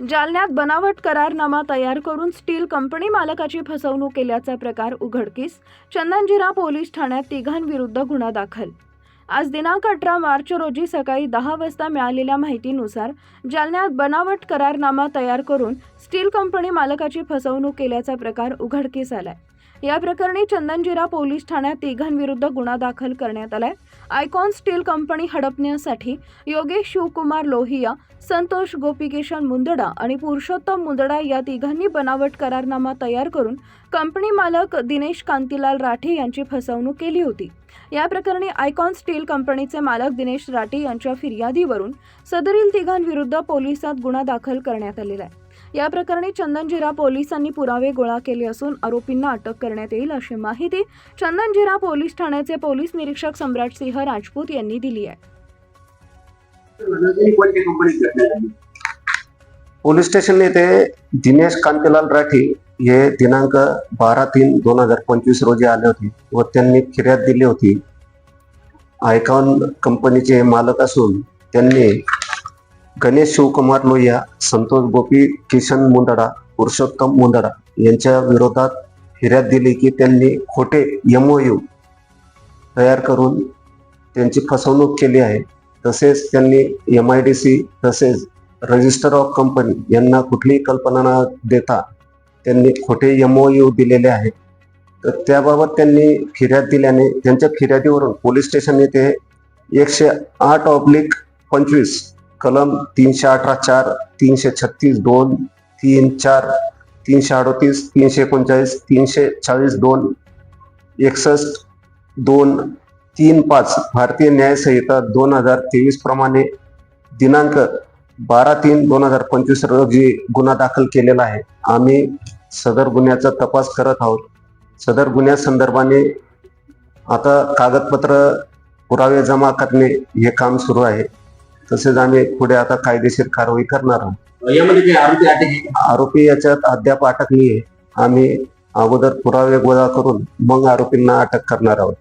जालन्यात बनावट करारनामा तयार करून स्टील कंपनी मालकाची फसवणूक केल्याचा प्रकार उघडकीस चंदनजिरा पोलीस ठाण्यात तिघांविरुद्ध गुन्हा दाखल. आज दिनांक अठरा मार्च रोजी सकाळी दहा वाजता मिळालेल्या माहितीनुसार जालन्यात बनावट करारनामा तयार करून स्टील कंपनी मालकाची फसवणूक केल्याचा प्रकार उघडकीस आलाय. या प्रकरणी चंदनजिरा पोलीस ठाण्यात तिघांविरुद्ध गुन्हा दाखल करण्यात आलाय. आयकॉन स्टील कंपनी हडपण्यासाठी योगेश शिवकुमार लोहिया संतोष गोपिकेशन मुंदडा आणि पुरुषोत्तम मुंदडा या तिघांनी बनावट करारनामा तयार करून कंपनी मालक दिनेश कांतीलाल राठे यांची फसवणूक केली होती. या प्रकरणी आयकॉन स्टील कंपनीचे मालक दिनेश राठे यांच्या फिर्यादीवरून सदरील तिघांविरुद्ध पोलिसात गुन्हा दाखल करण्यात आलेला आहे. या प्रकरणी चंदनजिरा पोलिसांनी पुरावे गोळा केले असून आरोपींना अटक करण्यात येईल अशी माहिती चंदनजिरा पोलीस ठाण्याचे पोलीस निरीक्षक सम्राट सिंह राजपूत यांनी दिली आहे. पोलीस स्टेशन येथे दिनेश कांतीलाल राठी हे दिनांक बारा तीन दोन हजार पंचवीस रोजी आले होते व त्यांनी फिर्याद दिली होती. आयकॉन कंपनीचे मालक असून त्यांनी गणेश शिवकुमार लोहिया संतोष गोपी किशन मुंदडा पुरुषोत्तम मुंदडा यांच्या विरोधात फिर्याद दिली की त्यांनी खोटे एमओयू तयार करून त्यांची फसवणूक केली आहे. तसेच त्यांनी एम आय डी सी तसेच रजिस्टर ऑफ कंपनी यांना कुठलीही कल्पना न देता त्यांनी खोटे एमओयू दिलेले आहेत तर त्याबाबत त्यांनी फिर्याद दिल्याने त्यांच्या फिर्यादीवरून पोलीस स्टेशन येथे एकशे आठ ऑब्लिक पंचवीस कलम तीनशे अठरा चार तीनशे छत्तीस दोन तीन चार तीनशे अडोतीस तीनशे एकोणचाळीस तीनशे चाळीस दोन एकसष्ट दोन तीन पाच भारतीय न्यायसंहिता दोन हजार तेवीस प्रमाणे दिनांक बारा तीन दोन हजार पंचवीस रोजी गुन्हा दाखल केलेला आहे. आम्ही सदर गुन्ह्याचा तपास करत आहोत. सदर गुन्ह्यासंदर्भाने आता कागदपत्र पुरावे जमा करणे हे काम सुरू आहे. तसेच आम्ही पुढे आता कायदेशीर कारवाई करणार आहोत. यामध्ये जे आरोपी अटक आहे आरोपी याच्यात अद्याप अटकली आहे आम्ही अगोदर पुरावे गोळा करून मग आरोपींना अटक करणार आहोत.